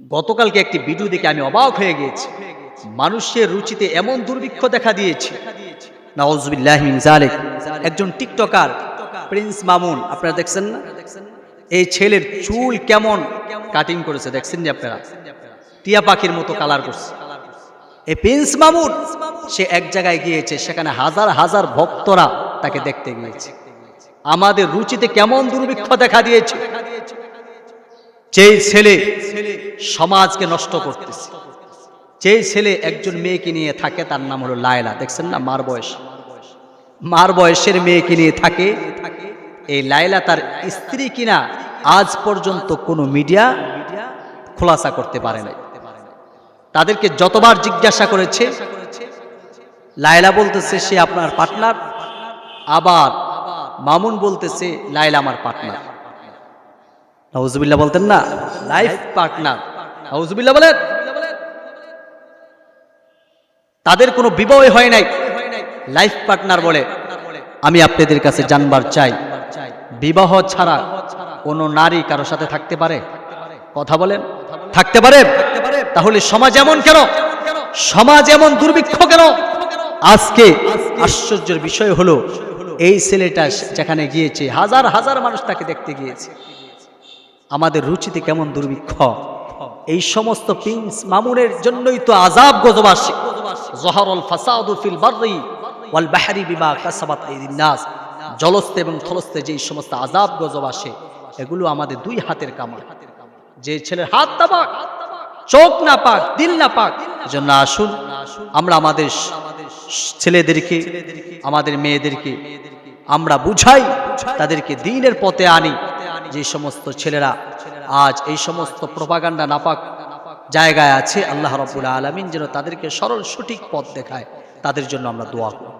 গতকালকে একটি ভিডিও দেখে আমি অবাক হয়ে গিয়েছি। মানুষের রুচিতে এমন দুর্ভিক্ষ দেখা দিয়েছে। একজন টিকটকার, প্রিন্স মামুন, আপনারা দেখছেন না? এই ছেলের চুল কেমন কাটিং করেছে, দেখছেন যে আপনারা? টিয়া পাখির মতো কালার করছে। এই প্রিন্স মামুন, সে এক জায়গায় গিয়েছে, সেখানে হাজার হাজার ভক্তরা তাকে দেখতে গিয়েছে। আমাদের রুচিতে কেমন দুর্ভিক্ষ দেখা দিয়েছে? যেই ছেলে সমাজকে নষ্ট করতেছে, যেই ছেলে একজন মেয়েকে নিয়ে থাকে, তার নাম হলো লায়লা। দেখছেন না, মার বয়স। মার বয়সের মেয়েকে নিয়ে থাকে। এই লায়লা তার স্ত্রী কিনা, আজ পর্যন্ত কোনো মিডিয়া খোলাসা করতে পারে না তাদেরকে যতবার জিজ্ঞাসা করেছে, লায়লা বলতেছে, সে আপনার পার্টনার আবার মামুন বলতেছে, লায়লা আমার পার্টনার নাউজুবিল্লাহ বলতেন না লাইফ পার্টনার নাউজুবিল্লাহ বলেন। তাদের কোনো বিবাহ হয় নাই লাইফ পার্টনার বলে। আমি আপনাদের কাছে জানবার চাই, বিবাহ ছাড়া কোনো নারী কারও সাথে থাকতে পারে? কথা বলেন। থাকতে পারে? তাহলে সমাজ এমন কেন? সমাজ এমন দুর্ভিক্ষ কেন? আজকে আশ্চর্যের বিষয় হলো, এই ছেলেটা যেখানে গিয়েছে, হাজার হাজার মানুষ তাকে দেখতে গিয়েছে। আমাদের রুচিতে কেমন দুর্ভিক্ষ? এই সমস্ত প্রিন্স মামুনের জন্যই তো আজাব গজব আসে। জহরল ফাসাদু ফিল বাররি ওয়াল বাহরি বিমা কাসাবাত আইদিন নাস। জলস্তে এবং থলস্তে যেই সমস্ত আজাব গজব আসে, এগুলো আমাদের দুই হাতের কামাল যে ছেলের হাত না পাক, চোখ না পাক, দিল না পাক, এজন্য আসুন, আমরা আমাদের ছেলেদেরকে, আমাদের মেয়েদেরকে, আমরা বুঝাই, তাদেরকে দিনের পথে আনি। যে সমস্ত ছেলেরা আজ এই সমস্ত প্রপাগান্ডা নাপাক জায়গায় আছে, আল্লাহ রবুল্লা আলমিন যেন তাদেরকে সরল সঠিক পথ দেখায়, তাদের জন্য আমরা দোয়া করি।